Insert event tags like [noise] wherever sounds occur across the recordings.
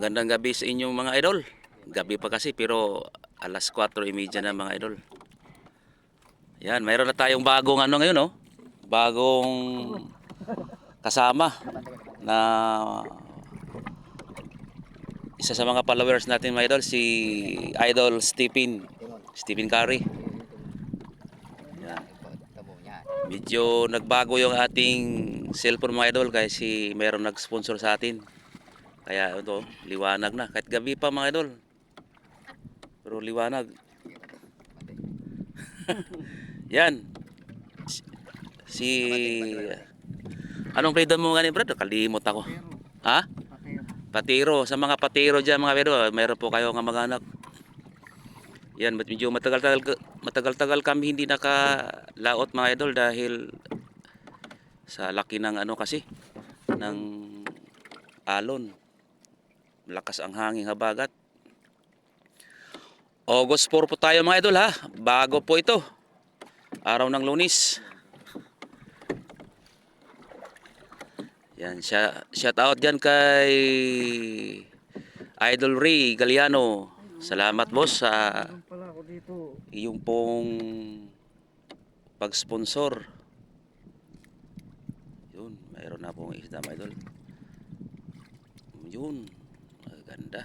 Magandang gabi sa inyong mga idol. Gabi pa kasi pero alas 4.30 na mga idol. Yan, mayroon na tayong bagong ano ngayon, oh. Bagong kasama na isa sa mga followers natin mga idol, si Idol Stephen. Stephen Curry. Yan. Medyo nagbago yung ating cellphone mga idol kasi mayroong nag-sponsor sa atin. Kaya ito, liwanag na. Kahit gabi pa mga idol. Pero liwanag. [laughs] Yan. Si, Anong freedom mo ni brother? Kalimot ako. Ha? Patiro. Sa mga patiro dyan mga pero, meron po kayo nga mga anak. Yan, medyo matagal-tagal matagal-tagal kami hindi nakalaot mga idol dahil sa laki ng ano kasi ng alon. Lakas ang hangin habagat. August 4 po tayo mga idol ha. Bago po ito. Araw ng lunis. Yan, shout out dyan kay Idol Ray Galiano. Salamat boss sa iyong pong pag-sponsor. Yun, mayroon na pong isda mga idol. Yun, maganda.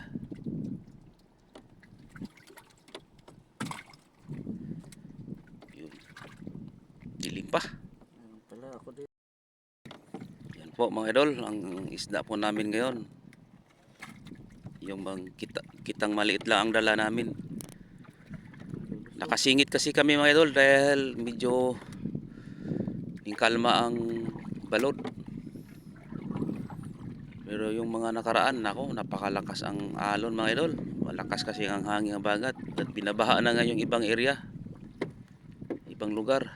Yun. Dilim pa. Pala ako dito. Yan po mga idol, ang isda po namin ngayon. Yung bang kita, kitang maliit lang ang dala namin. Nakasingit kasi kami mga idol dahil medyo kalma ang balod. Pero yung mga nakaraan, nako, napakalakas ang alon mga idol. Malakas kasi ang hangin ang bagat. At binabaha na nga yung ibang area. Ibang lugar.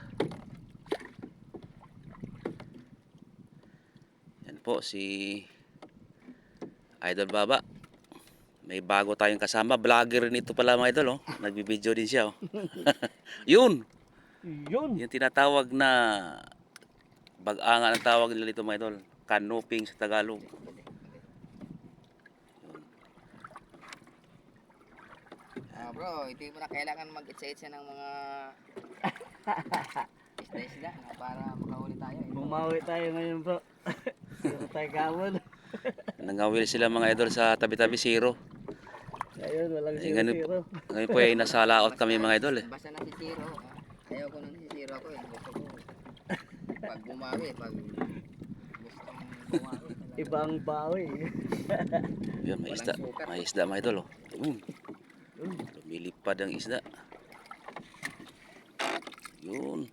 Yan po si Idol Baba. May bago tayong kasama. Vlogger rin ito pala mga idol. Oh. Nagbibideo din siya. Oh. [laughs] Yun! Yun! Yung tinatawag na bag-anga ang tawag nila dito mga idol. Canoping sa Tagalog. Bro, hindi mo na kailangan mag-itsa-itsa ng mga isda-isda no, para makahuli tayo. Eh. Bumawi tayo ngayon bro. Dito tayo gamon. Nangawil sila mga idol sa tabi-tabi zero. Ayun, walang Eh, ganun- zero-zero. Ngayon po ay nasa laot kami mga idol eh. Basta na si Zero. ah, Ayaw ko na si Zero ako eh. Gusto ko pag bumawi, pag gustong bumawi. Ibang bawi. Yun, may isda. May isda mga idol. Oh. Yun lumilipad ang isda. Yun.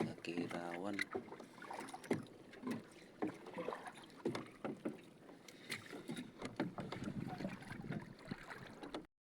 Nakirawan.